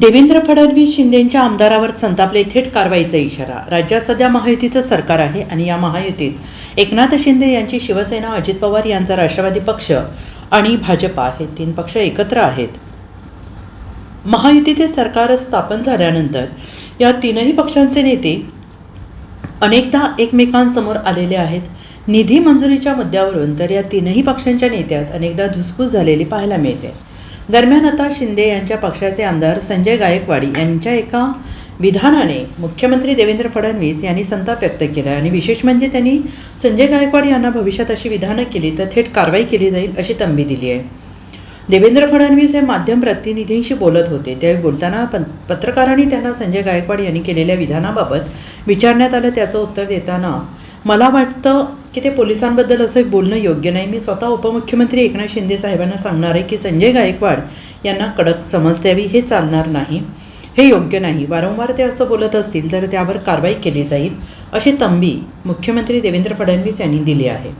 देवेंद्र फडणवीस शिंदेंच्या आमदारावर संतापले थेट कारवाईचा इशारा. राज्यात सध्या महायुतीचं सरकार आहे आणि या महायुतीत एकनाथ शिंदे यांची शिवसेना अजित पवार यांचा राष्ट्रवादी पक्ष आणि भाजपा हे तीन पक्ष एकत्र आहेत. महायुतीचे सरकार स्थापन झाल्यानंतर या तीनही पक्षांचे नेते अनेकदा एकमेकांसमोर आलेले आहेत. निधी मंजुरीच्या मुद्द्यावरून तर या तीनही पक्षांच्या नेत्यात अनेकदा धुसफूस झालेली पाहायला मिळते. दरम्यान आता शिंदे यांच्या पक्षाचे आमदार संजय गायकवाडी यांच्या एका विधानाने मुख्यमंत्री देवेंद्र फडणवीस यांनी संताप व्यक्त केला आणि विशेष म्हणजे त्यांनी संजय गायकवाड यांना भविष्यात अशी विधानं केली तर थेट कारवाई केली जाईल अशी तंबी दिली आहे. देवेंद्र फडणवीस हे माध्यम प्रतिनिधींशी बोलत होते. त्यावेळी बोलताना पं पत्रकारांनी त्यांना संजय गायकवाड यांनी केलेल्या विधानाबाबत विचारण्यात आलं. त्याचं उत्तर देताना मला वाटतं की ते पोलिसांबद्दल असं बोलणं योग्य नाही. मी स्वतः उपमुख्यमंत्री एकनाथ शिंदे साहेबांना सांगणार आहे की संजय गायकवाड यांना कडक समज द्यावी हे चालणार नाही. हे योग्य नाही. वारंवार ते असं बोलत असतील तर त्यावर कारवाई केली जाईल अशी तंबी मुख्यमंत्री देवेंद्र फडणवीस यांनी दिली आहे.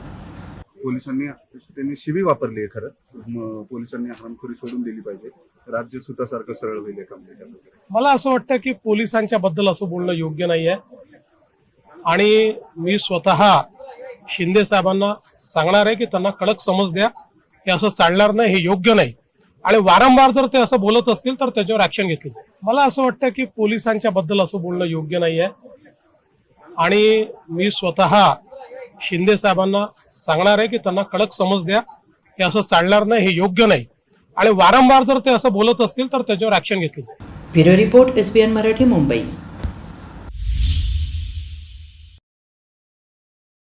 पोलिसांनी त्यांनी शिवी वापरली आहे खरं. पोलिसांनी हरामखोरी सोडून दिली पाहिजे. राज्य सुतासारखं सरळ होईल. मला असं वाटतं की पोलिसांच्या बद्दल असं बोलणं योग्य नाहीये. आणि मी स्वतः शिंदे साहेबांना सांगणार आहे की त्यांना कडक समज द्या. हे असं चालणार नाही हे योग्य नाही. आणि वारंवार जर ते असं बोलत असतील तर त्याच्यावर ऍक्शन घेतील. मला असं वाटतं की पोलिसांच्या बद्दल असं बोलणं योग्य नाहीये आणि मी स्वतः शिंदे साहेबांना सांगणार आहे की त्यांना कडक समज द्या. हे असं चालणार नाही हे योग्य नाही. आणि वारंवार जर ते असं बोलत असतील तर त्याच्यावर ऍक्शन घेतील. Bureau report S Marathi Mumbai.